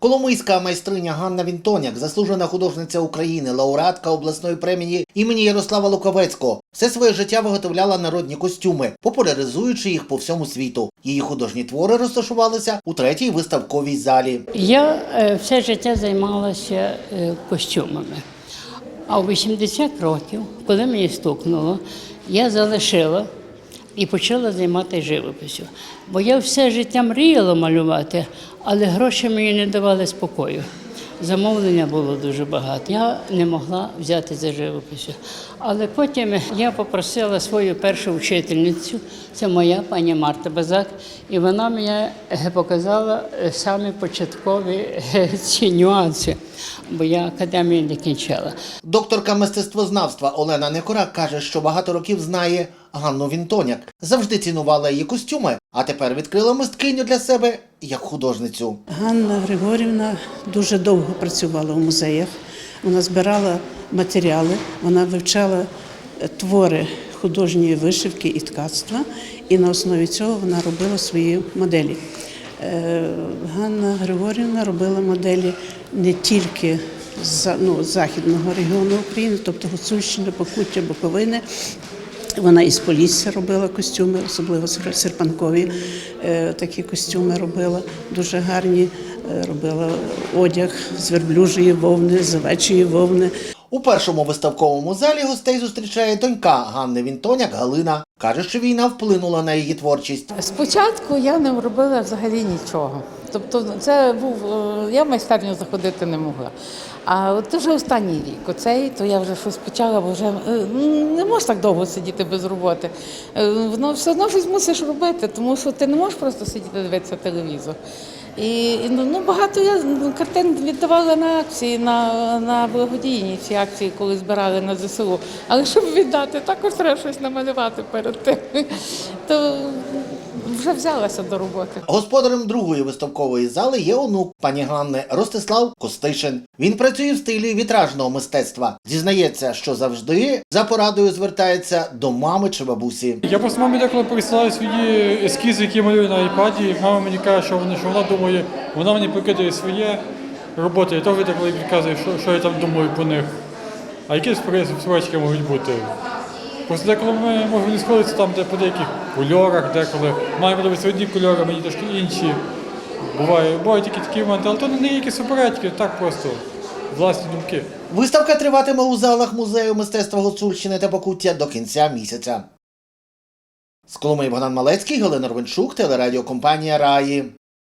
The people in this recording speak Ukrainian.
Коломийська майстриня Ганна Вінтоняк, заслужена художниця України, лауреатка обласної премії імені Ярослава Луковецького, все своє життя виготовляла народні костюми, популяризуючи їх по всьому світу. Її художні твори розташувалися у третій виставковій залі. Я е, все життя займалася е, костюмами. А у 80 років, коли мені стукнуло, я залишила і почала займатися живописю. Бо я все життя мріяла малювати, але гроші мені не давали спокою. Замовлення було дуже багато. Я не могла взяти за живописю. Але потім я попросила свою першу вчительницю, це моя пані Марта Базак, і вона мені е, показала е, самі початкові е, ці нюанси, бо я академію не кінчала. Докторка мистецтвознавства Олена Некора каже, що багато років знає Ганну Вінтоняк, завжди цінувала її костюми, а тепер відкрила мисткиню для себе як художницю. Ганна Григорівна дуже довго працювала у музеях. Вона збирала матеріали, вона вивчала е, твори художньої вишивки і ткацтва, і на основі цього вона робила свої моделі. Е, Ганна Григорівна робила моделі не тільки з ну, західного регіону України, тобто Гуцульщини, Покуття, Буковини, вона із Полісся робила костюми, особливо сер- серпанкові е, такі костюми робила, дуже гарні. Е, Робила одяг з верблюжої вовни, з овечої вовни. У першому виставковому залі гостей зустрічає донька Ганни Вінтоняк Галина. Каже, що війна вплинула на її творчість. Спочатку я не робила взагалі нічого. Тобто, це був е, я в майстерню заходити не могла. А от вже останній рік, оцей, то я вже щось почала, бо вже е, не можеш так довго сидіти без роботи. Е, Воно все одно щось мусиш робити, тому що ти не можеш просто сидіти дивитися телевізор. І ну, ну, багато я картин віддавала на акції, на, на благодійні ці акції, коли збирали на ЗСУ. Але щоб віддати, також треба щось намалювати перед тим. То вже взялася до роботи. Господарем другої виставкової зали є онук пані Ганни Ростислав Костишин. Він працює в стилі вітражного мистецтва. Зізнається, що завжди за порадою звертається до мами чи бабусі. Я просто мамі деколи присилаю свої ескізи, які малюю на айпаді. Мама мені каже, що вона, що вона думає, вона мені прикидає своє роботи. Я теж деколи відказую, що, що я там думаю по них. А які спрочки можуть бути? Просто деколи ми можемо сходитися там, де по деяких кольорах, деколи маємо подивитися одні кольори, мені трошки інші. Буває, бувають тільки такі моменти, але то не якісь суперечки, так просто власні думки. Виставка триватиме у залах музею мистецтва Гуцульщини та Покуття до кінця місяця. З Коломиї Богдан Малецький, Галина Ровенчук, телерадіокомпанія Раї.